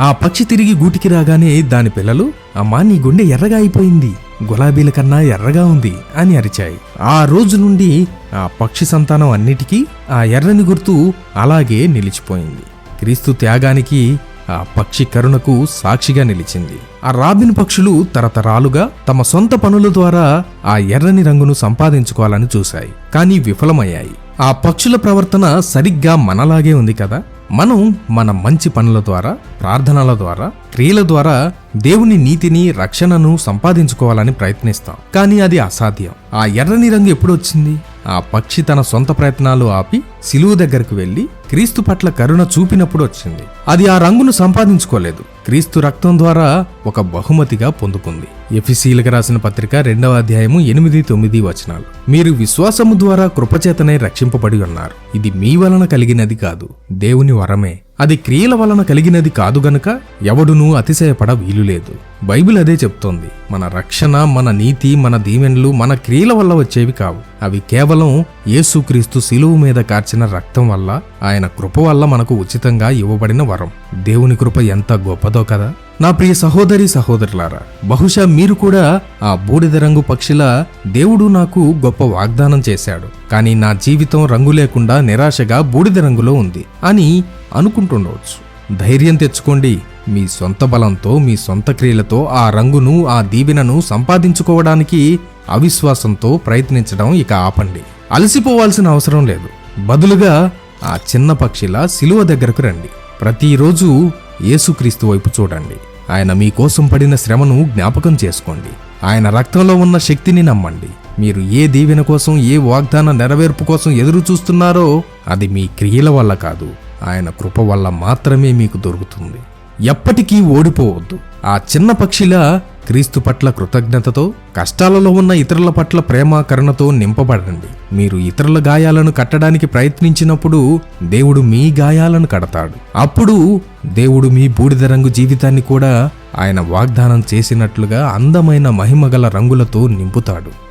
ఆ పక్షి తిరిగి గూటికి రాగానే దాని పిల్లలు అమ్మా నీ గుండె ఎర్రగా అయిపోయింది. గులాబీల కన్నా ఎర్రగా ఉంది అని అరిచాయి. ఆ రోజు నుండి ఆ పక్షి సంతానం అన్నిటికీ ఆ ఎర్రని గుర్తు అలాగే నిలిచిపోయింది. క్రీస్తు త్యాగానికి ఆ పక్షి కరుణకు సాక్షిగా నిలిచింది. ఆ రాబిన్ పక్షులు తరతరాలుగా తమ సొంత పనుల ద్వారా ఆ ఎర్రని రంగును సంపాదించుకోవాలని చూశాయి. కానీ విఫలమయ్యాయి. ఆ పక్షుల ప్రవర్తన సరిగ్గా మనలాగే ఉంది కదా? మనం మన మంచి పనుల ద్వారా ప్రార్థనల ద్వారా క్రియల ద్వారా దేవుని నీతిని రక్షణను సంపాదించుకోవాలని ప్రయత్నిస్తాం. కానీ అది అసాధ్యం. ఆ ఎర్రని రంగు ఎప్పుడు వచ్చింది? ఆ పక్షి తన సొంత ప్రయత్నాలు ఆపి సిలువు దగ్గరకు వెళ్ళి క్రీస్తు పట్ల కరుణ చూపినప్పుడు వచ్చింది. అది ఆ రంగును సంపాదించుకోలేదు. క్రీస్తు రక్తం ద్వారా ఒక బహుమతిగా పొందుకుంది. ఎఫిసీలకు రాసిన పత్రిక రెండవ అధ్యాయము ఎనిమిది తొమ్మిది వచనాలు. మీరు విశ్వాసము ద్వారా కృపచేతనే రక్షింపబడి ఉన్నారు. ఇది మీ వలన కలిగినది కాదు. దేవుని వరమే. అది క్రియల వలన కలిగినది కాదు గనుక ఎవడునూ అతిశయపడ వీలులేదు బైబిల్ అదే చెప్తోంది. మన రక్షణ మన నీతి మన దీవెనలు మన క్రియల వల్ల వచ్చేవి కావు. అవి కేవలం యేసుక్రీస్తు శిలువు మీద కార్చిన రక్తం వల్ల ఆయన కృప వల్ల మనకు ఉచితంగా ఇవ్వబడిన వరం. దేవుని కృప ఎంత గొప్పదో కదా. నా ప్రియ సహోదరి సహోదరులారా బహుశా మీరు కూడా ఆ బూడిద రంగు పక్షిలా దేవుడు నాకు గొప్ప వాగ్దానం చేశాడు. కానీ నా జీవితం రంగు లేకుండా నిరాశగా బూడిద రంగులో ఉంది అని అనుకుంటుండవచ్చు. ధైర్యం తెచ్చుకోండి. మీ సొంత బలంతో మీ సొంత క్రియలతో ఆ రంగును ఆ దీవెనను సంపాదించుకోవడానికి అవిశ్వాసంతో ప్రయత్నించడం ఇక ఆపండి. అలసిపోవాల్సిన అవసరం లేదు. బదులుగా ఆ చిన్న పక్షిలా సిలువ దగ్గరకు రండి. ప్రతిరోజు యేసుక్రీస్తు వైపు చూడండి. ఆయన మీకోసం పడిన శ్రమను జ్ఞాపకం చేసుకోండి. ఆయన రక్తంలో ఉన్న శక్తిని నమ్మండి. మీరు ఏ దీవెన కోసం ఏ వాగ్దాన నెరవేర్పు కోసం ఎదురు చూస్తున్నారో అది మీ క్రియల వల్ల కాదు. ఆయన కృప వల్ల మాత్రమే మీకు దొరుకుతుంది. ఎప్పటికీ ఓడిపోవద్దు. ఆ చిన్న పక్షిలా క్రీస్తు పట్ల కృతజ్ఞతతో కష్టాలలో ఉన్న ఇతరుల పట్ల ప్రేమ కరుణతో నింపబడండి. మీరు ఇతరుల గాయాలను కట్టడానికి ప్రయత్నించినప్పుడు దేవుడు మీ గాయాలను కడతాడు. అప్పుడు దేవుడు మీ బూడిద రంగు జీవితాన్ని కూడా ఆయన వాగ్దానం చేసినట్లుగా అందమైన మహిమగల రంగులతో నింపుతాడు.